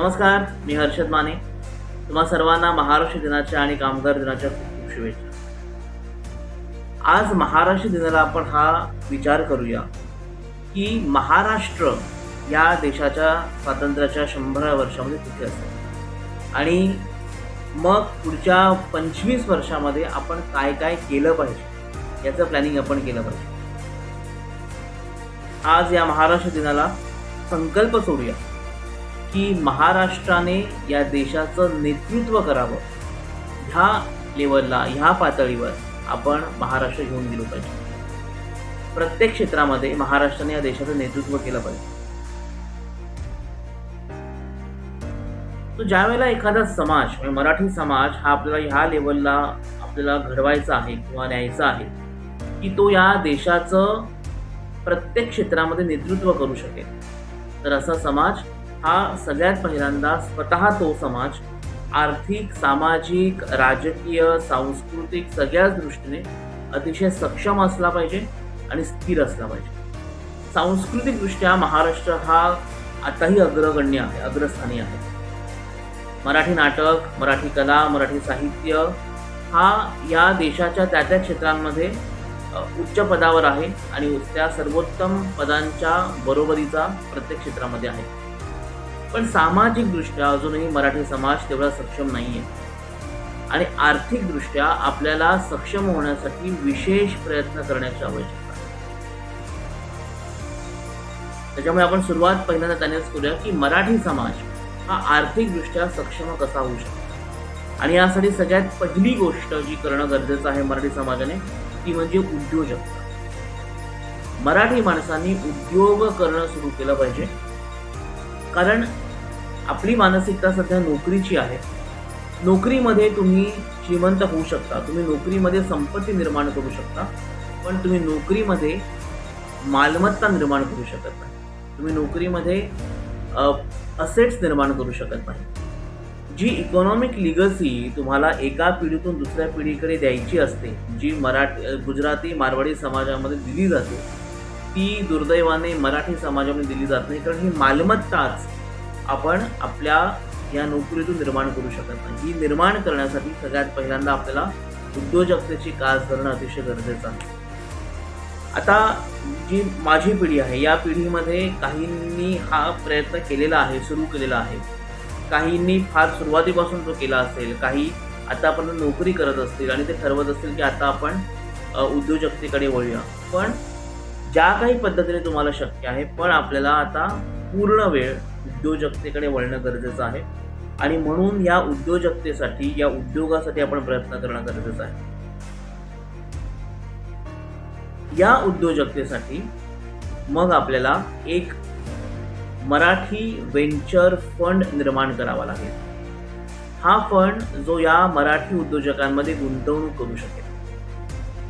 नमस्कार मी हर्षद माने. तुम्हा सर्वांना महाराष्ट्र दिनाच्या आणि कामगार दिनाच्या खूप खूप शुभेच्छा. आज महाराष्ट्र दिनाला आपण हा विचार करूया की महाराष्ट्र या देशाच्या स्वातंत्र्याच्या शंभरा वर्षामध्ये कुठे असेल? आणि मग पुढच्या पंचवीस वर्षामध्ये आपण काय काय केलं पाहिजे? याचं प्लॅनिंग आपण केलं पाहिजे. आज या महाराष्ट्र दिनाला संकल्प सोडूया. की महाराष्ट्राने या देशाचं नेतृत्व करावं. ह्या लेवलला ह्या पातळीवर आपण महाराष्ट्र घेऊन गेलो पाहिजे. प्रत्येक क्षेत्रामध्ये महाराष्ट्राने या देशाचं नेतृत्व केलं पाहिजे. तो ज्या वेळेला एखादा समाज म्हणजे मराठी समाज हा आपल्याला ह्या लेवलला आपल्याला घडवायचा आहे किंवा न्यायचा आहे की तो या देशाचं प्रत्येक क्षेत्रामध्ये नेतृत्व करू शकेल. तर असा समाज हा सगळ्यात पहिल्यांदा स्वतः तो समाज आर्थिक सामाजिक राजकीय सांस्कृतिक सगळ्याच दृष्टीने अतिशय सक्षम असला पाहिजे आणि स्थिर असला पाहिजे. सांस्कृतिकदृष्ट्या महाराष्ट्र हा आताही अग्रगण्य आहे अग्रस्थानी आहे. मराठी नाटक मराठी कला मराठी साहित्य हा या देशाच्या त्या त्या क्षेत्रांमध्ये उच्च पदावर आहे आणि त्या सर्वोत्तम पदांच्या बरोबरीचा प्रत्येक क्षेत्रामध्ये आहे. पण सामाजिकदृष्ट्या अजूनही मराठी समाज तेवढा सक्षम नाही आहे आणि आर्थिकदृष्ट्या आपल्याला सक्षम होण्यासाठी विशेष प्रयत्न करण्याची आवश्यकता त्याच्यामुळे आपण सुरुवात पहिल्यांदा त्यानेच करूया की मराठी समाज हा आर्थिकदृष्ट्या सक्षम कसा होऊ शकतो? आणि यासाठी सगळ्यात पहिली गोष्ट जी करणं गरजेचं आहे मराठी समाजाने ती म्हणजे उद्योजकता. मराठी माणसांनी उद्योग करणं सुरू केलं पाहिजे. कारण आपली मानसिकता सध्या नोकरीची आहे. नोकरीमध्ये तुम्ही श्रीमंत होऊ शकता. तुम्ही नोकरीमध्ये संपत्ती निर्माण करू शकता. पण तुम्ही नोकरीमध्ये मालमत्ता निर्माण करू शकत नाही. तुम्ही नोकरीमध्ये असेट्स निर्माण करू शकत नाही. जी इकॉनॉमिक लिगसी तुम्हाला एका पिढीतून दुसऱ्या पिढीकडे द्यायची असते जी मराठी गुजराती मारवाडी समाजामध्ये दिली जाते ती दुर्दैवाने मराठी समाजामध्ये दिली जात नाही कारण ही मालमत्ताच आपण आपल्या या नोकरीतून निर्माण करू शकत नाही. ही निर्माण करण्यासाठी सगळ्यात पहिल्यांदा आपल्याला उद्योजकतेची कास धरणं अतिशय गरजेचं आहे. आता जी माझी पिढी आहे या पिढीमध्ये काहींनी हा प्रयत्न केलेला आहे सुरू केलेला आहे. काहींनी फार सुरुवातीपासून तो केला असेल काही आतापर्यंत नोकरी करत असतील आणि ते ठरवत असतील की आता आपण उद्योजकतेकडे वळूया. पण ज्या काही पद्धतीने तुम्हाला शक्य आहे पण आपल्याला आता पूर्ण वेळ उद्योजकतेकडे वळणं गरजेचं आहे. आणि म्हणून या उद्योजकतेसाठी या उद्योगासाठी आपण प्रयत्न करणं गरजेचं आहे. या उद्योजकतेसाठी मग आपल्याला एक मराठी वेंचर फंड निर्माण करावा लागेल. हा फंड जो या मराठी उद्योजकांमध्ये गुंतवणूक करू शकेल.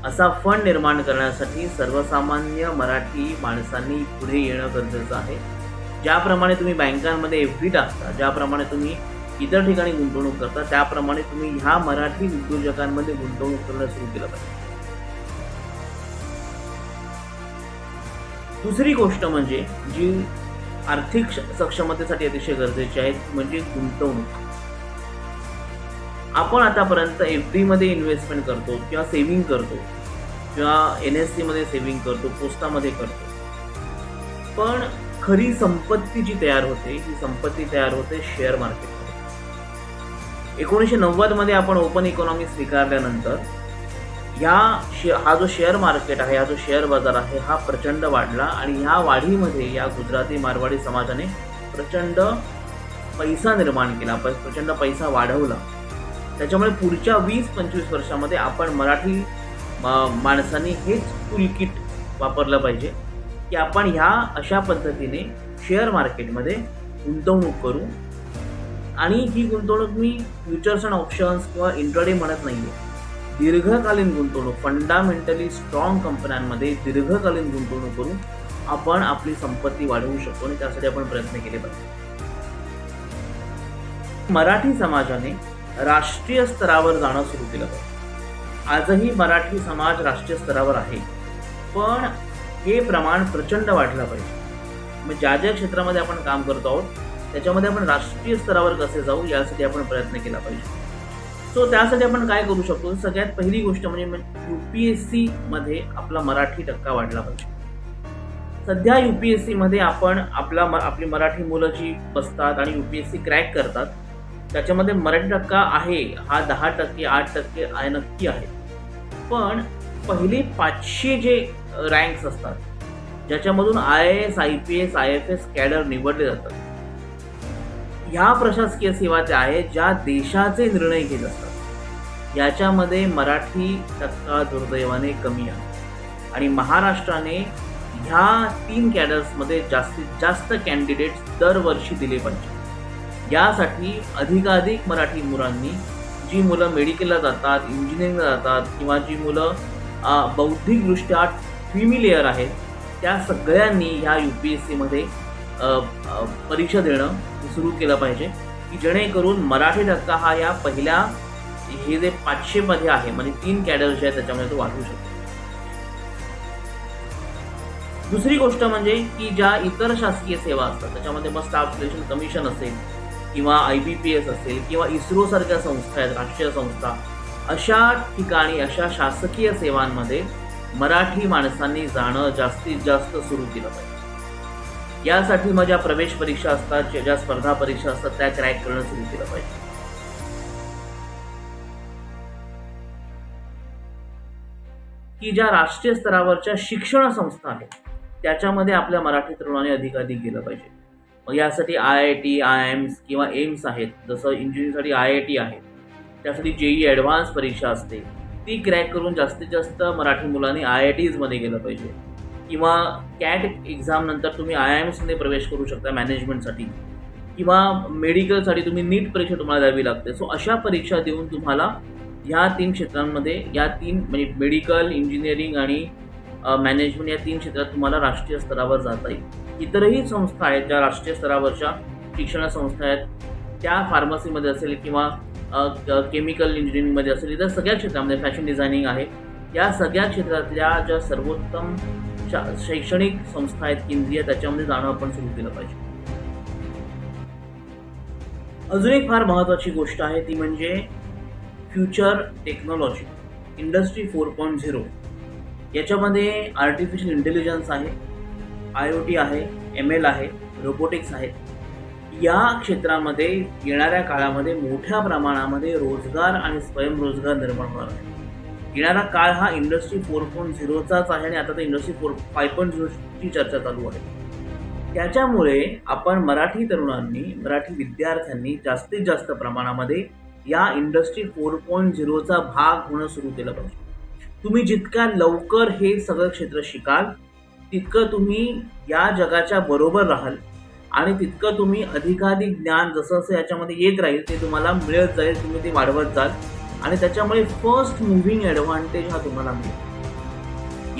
असा फंड निर्माण करण्यासाठी सर्वसामान्य मराठी माणसांनी पुढे येणं गरजेचं आहे. ज्याप्रमाणे तुम्ही बँकांमध्ये एफ डी टाकता ज्याप्रमाणे तुम्ही इतर ठिकाणी गुंतवणूक करता त्याप्रमाणे तुम्ही ह्या मराठी उद्योजकांमध्ये गुंतवणूक करणं सुरू केलं पाहिजे. दुसरी गोष्ट म्हणजे जी आर्थिक सक्षमतेसाठी अतिशय गरजेची आहे म्हणजे गुंतवणूक. आपण आतापर्यंत एफमध्ये इन्व्हेस्टमेंट करतो किंवा सेव्हिंग करतो किंवा एन एसमध्ये सेव्हिंग करतो पोस्टामध्ये करतो. पण खरी संपत्ती जी तयार होते ही संपत्ती तयार होते शेअर मार्केटमध्ये एकोणीसशे नव्वदमध्ये आपण ओपन इकॉनॉमी स्वीकारल्यानंतर या शे हा जो शेअर मार्केट आहे हा जो शेअर बाजार आहे हा प्रचंड वाढला आणि ह्या वाढीमध्ये या गुजराती मारवाडी समाजाने प्रचंड पैसा निर्माण केला प्रचंड पैसा वाढवला. त्याच्यामुळे पुढच्या वीस पंचवीस वर्षामध्ये आपण मराठी माणसांनी हेच टूलकिट वापरलं पाहिजे. की आपण ह्या अशा पद्धतीने शेअर मार्केटमध्ये गुंतवणूक करू. आणि ही गुंतवणूक मी फ्युचर्स अँड ऑप्शन्स किंवा इंट्राडे म्हणत नाही आहे दीर्घकालीन गुंतवणूक फंडामेंटली स्ट्रॉंग कंपन्यांमध्ये दीर्घकालीन गुंतवणूक करून आपण आपली संपत्ती वाढवू शकतो आणि त्यासाठी आपण प्रयत्न केले पाहिजे. मराठी समाजाने राष्ट्रीय स्तरावर जाणं सुरू केलं. पाहिजे आजही मराठी समाज राष्ट्रीय स्तरावर आहे. पण हे प्रमाण प्रचंड वाढलं पाहिजे. मग ज्या ज्या क्षेत्रामध्ये आपण काम करतो आहोत त्याच्यामध्ये आपण राष्ट्रीय स्तरावर कसे जाऊ यासाठी आपण प्रयत्न केला पाहिजे. सो त्यासाठी आपण काय करू शकतो? सगळ्यात पहिली गोष्ट म्हणजे यू पी एस सीमध्ये आपला मराठी टक्का वाढला पाहिजे. सध्या यू पी एस सीमध्ये आपण आपला म- आपली मराठी मुलं जी बसतात आणि U P S C crack करतात त्याच्यामध्ये मराठी टक्का आहे. हा दहा टक्के आठ टक्के आहे नक्की आहे. पण पहिले पाचशे जे रँक्स असतात. ज्याच्यामधून I A S I P S I F S cadre निवडले जातात. ह्या प्रशासकीय सेवा त्या आहेत ज्या देशाचे निर्णय घेत असतात. याच्यामध्ये मराठी टक्का दुर्दैवाने कमी आहे. आणि महाराष्ट्राने ह्या तीन कॅडर्समध्ये जास्तीत जास्त कॅन्डिडेट्स दरवर्षी दिले पाहिजे यासाठी अधिकाधिक मराठी मुलांनी जी मुलं मेडिकलला जातात इंजिनिअरिंगला जातात किंवा जी मुलं बौद्धिकदृष्ट्या फिमिलियर आहेत त्या सगळ्यांनी ह्या यू पी एस सीमध्ये परीक्षा देणं सुरू केलं पाहिजे. की जेणेकरून मराठी टक्का हा या पहिल्या हे जे पाचशेमध्ये आहे म्हणजे तीन कॅडर जे आहेत त्याच्यामध्ये तो वाढू शकतो. दुसरी गोष्ट म्हणजे की ज्या इतर शासकीय सेवा असतात त्याच्यामध्ये मग स्टाफ सिलेक्शन कमिशन असेल किंवा आय बी पी एस असेल किंवा इस्रोसारख्या संस्था आहेत राष्ट्रीय संस्था अशा ठिकाणी अशा शासकीय सेवांमध्ये मराठी माणसांनी जाणं जास्तीत जास्त सुरू केलं पाहिजे. यासाठी मग ज्या प्रवेश परीक्षा असतात ज्या- ज्या स्पर्धा परीक्षा असतात त्या क्रॅक करणं सुरू केलं पाहिजे. की ज्या राष्ट्रीय स्तरावरच्या शिक्षण संस्था आहेत त्याच्यामध्ये आपल्या मराठी तरुणाने अधिकाधिक गेलं पाहिजे. मग यासाठी I I T I AIIMS किंवा एम्स आहेत जसं इंजिनिअरिंगसाठी आय आय टी आहे. त्यासाठी जेई ॲडव्हान्स परीक्षा असते. ती क्रॅक करून जास्तीत जास्त मराठी मुलांनी आय आय टीजमध्ये गेलं पाहिजे. किंवा कॅट एक्झामनंतर तुम्ही आय आय एम्समध्ये प्रवेश करू शकता मॅनेजमेंटसाठी किंवा मेडिकलसाठी तुम्ही नीट परीक्षा तुम्हाला द्यावी लागते. सो अशा परीक्षा देऊन तुम्हाला ह्या तीन क्षेत्रांमध्ये या तीन म्हणजे मेडिकल इंजिनिअरिंग आणि मॅनेजमेंट या तीन क्षेत्रात तुम्हाला राष्ट्रीय स्तरावर जाता येईल. इतरही संस्था आहेत ज्या राष्ट्रीय स्तरावरच्या शिक्षण संस्था आहेत. त्या फार्मसीमध्ये असेल किंवा केमिकल इंजिनिअरिंगमध्ये असेल इतर सगळ्या क्षेत्रामध्ये फॅशन डिझायनिंग आहे. या सगळ्या क्षेत्रातल्या ज्या सर्वोत्तम शा शैक्षणिक संस्था आहेत केंद्रीय त्याच्यामध्ये जाणं आपण सुरू केलं पाहिजे. अजून एक फार महत्त्वाची गोष्ट आहे ती म्हणजे future technology industry four point zero याच्यामध्ये आर्टिफिशियल इंटेलिजन्स आहे आय ओ टी आहे एम एल आहे रोबोटिक्स आहेत या क्षेत्रामध्ये येणाऱ्या काळामध्ये मोठ्या प्रमाणामध्ये रोजगार आणि स्वयंरोजगार निर्माण होणार आहे. येणारा काळ हा इंडस्ट्री फोर पॉईंट झिरोचाच आहे आणि आता तर इंडस्ट्री फोर फाय पॉईंट झिरोची चर्चा चालू आहे. त्याच्यामुळे आपण मराठी तरुणांनी मराठी विद्यार्थ्यांनी जास्तीत जास्त प्रमाणामध्ये या इंडस्ट्री फोर पॉईंट झिरोचा भाग होणं सुरू केलं पाहिजे. तुम्ही जितक्या लवकर हे सगळं क्षेत्र शिकाल तितकं तुम्ही या जगाच्या बरोबर राहाल. आणि तितकं तुम्ही अधिकाधिक ज्ञान जसं जसं याच्यामध्ये येत राहील ते तुम्हाला मिळत जाईल तुम्ही ते वाढवत जाल. आणि त्याच्यामुळे फर्स्ट मुव्हिंग ॲडव्हान्टेज हा तुम्हाला मिळेल.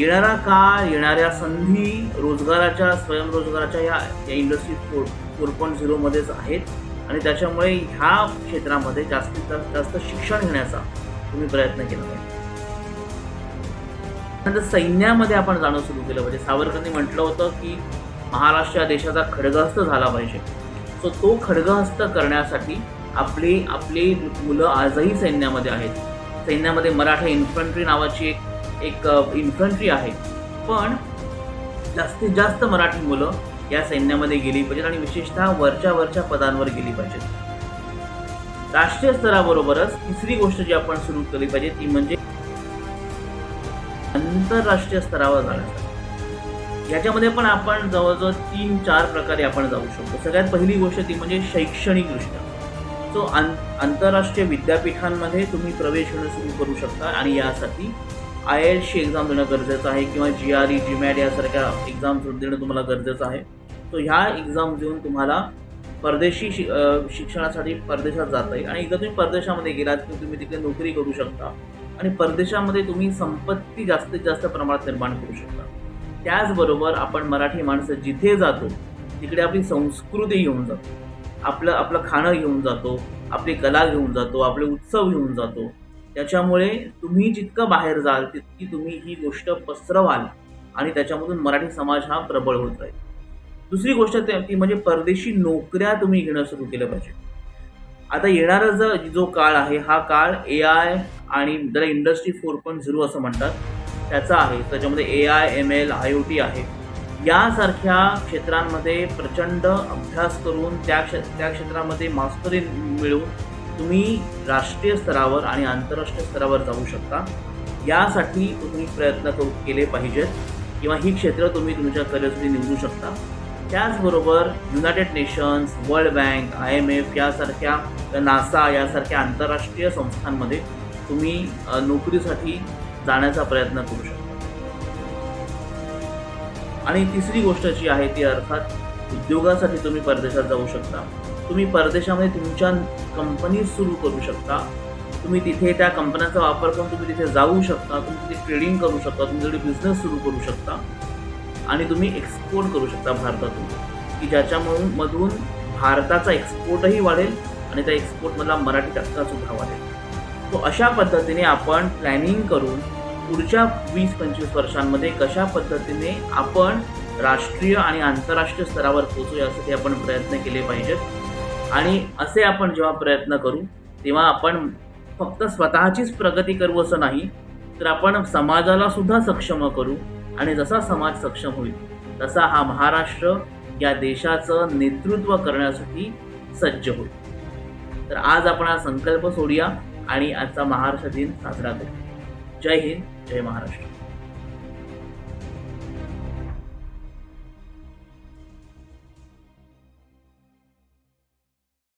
येणारा काळ येणाऱ्या संधी रोजगाराच्या स्वयंरोजगाराच्या या या इंडस्ट्री फोर फोर पॉईंट झिरोमध्येच आहेत. आणि त्याच्यामुळे ह्या क्षेत्रामध्ये जास्तीत जास्त जास्त शिक्षण घेण्याचा तुम्ही प्रयत्न केला पाहिजे. नंतर सैन्यामध्ये आपण जाणं सुरू केलं. पाहिजे सावरकरांनी म्हटलं होतं की महाराष्ट्र या देशाचा खडगहस्त झाला पाहिजे. सो तो खडगहस्त करण्यासाठी आपली आपली मुलं आजही सैन्यामध्ये आहेत. सैन्यामध्ये मराठा इन्फंट्री नावाची एक एक इन्फंट्री आहे. पण जास्तीत जास्त मराठी मुलं या सैन्यामध्ये गेली पाहिजेत आणि विशेषतः वरच्या वरच्या पदांवर गेली पाहिजेत. राष्ट्रीय स्तराबरोबरच तिसरी गोष्ट जी आपण सुरू केली पाहिजे ती म्हणजे आंतरराष्ट्रीय स्तरावर जाण्यासाठी. याच्यामध्ये पण आपण जवळजवळ तीन चार प्रकारे आपण जाऊ शकतो. सगळ्यात पहिली गोष्ट ती म्हणजे शैक्षणिकदृष्ट्या. सो आं आंतरराष्ट्रीय विद्यापीठांमध्ये तुम्ही प्रवेश घेणं सुरू करू शकता आणि यासाठी आय एलची एक्झाम देणं गरजेचं आहे किंवा जी आर ई जीमॅट यासारख्या एक्झाम देणं तुम्हाला गरजेचं आहे. सो ह्या एक्झाम देऊन तुम्हाला परदेशी शि शिक्षणासाठी परदेशात जाता येईल. आणि एकदा तुम्ही परदेशामध्ये गेलात की तुम्ही तिकडे नोकरी करू शकता. आणि परदेशामध्ये तुम्ही संपत्ती जास्तीत जास्त प्रमाणात निर्माण करू शकता. त्याचबरोबर आपण मराठी माणसं जिथे जातो तिकडे आपली संस्कृती घेऊन जातो. आपलं आपलं खाणं घेऊन जातो आपली कला घेऊन जातो आपले उत्सव घेऊन जातो. त्याच्यामुळे तुम्ही जितकं बाहेर जाल तितकी तुम्ही ही गोष्ट पसरवाल आणि त्याच्यामधून मराठी समाज हा प्रबळ होत राहील. दुसरी गोष्ट ते- ती म्हणजे परदेशी नोकऱ्या तुम्ही घेणं सुरू केलं पाहिजे. आता येणारा जो काळ आहे हा काळ ए आय आणि जरा इंडस्ट्री फोर पॉईंट झिरो असं म्हणतात. त्याचा आहे. त्याच्यामध्ये A I M L I O T आहे. यासारख्या क्षेत्रांमध्ये प्रचंड अभ्यास करून त्या क्षे त्या क्षेत्रामध्ये मास्टरी मिळवून तुम्ही राष्ट्रीय स्तरावर आणि आंतरराष्ट्रीय स्तरावर जाऊ शकता. यासाठी तुम्ही प्रयत्न करू केले पाहिजेत. किंवा ही क्षेत्र तुम्ही तुमच्या करिअरसाठी निवडू शकता. त्याचबरोबर United Nations World Bank I M F यासारख्या नासा यासारख्या आंतरराष्ट्रीय संस्थांमध्ये तुम्ही नोकरीसाठी जाण्याचा प्रयत्न करू शकता. आणि तिसरी गोष्ट जी आहे ती अर्थात उद्योगासाठी तुम्ही परदेशात जाऊ शकता. तुम्ही परदेशामध्ये तुमच्या कंपनी सुरू करू शकता. तुम्ही तिथे त्या कंपन्यांचा वापर करून तुम्ही तिथे जाऊ शकता. तुम्ही तिथे ट्रेडिंग करू शकता. तुम्ही तिथे बिझनेस सुरू करू शकता. आणि तुम्ही एक्सपोर्ट करू शकता भारतातून. की ज्याच्यामधून मधून भारताचा एक्सपोर्टही वाढेल आणि त्या एक्सपोर्टमधला मराठी टक्कासुद्धा वाढेल. तो अशा पद्धतीने आपण प्लॅनिंग करून पुढच्या वीस पंचवीस वर्षांमध्ये कशा पद्धतीने आपण राष्ट्रीय आणि आंतरराष्ट्रीय स्तरावर पोचू यासाठी आपण प्रयत्न केले पाहिजेत. आणि असे आपण जेव्हा प्रयत्न करू तेव्हा आपण फक्त स्वतःचीच प्रगती करू असं नाही तर आपण समाजाला सुद्धा सक्षम करू आणि जसा समाज सक्षम होईल तसा हा महाराष्ट्र या देशाचं नेतृत्व करण्यासाठी सज्ज होईल. तर आज आपण हा संकल्प सोडूया आणि आजचा महाराष्ट्र दिन साजरा करू. जय हिंद. जय महाराष्ट्र.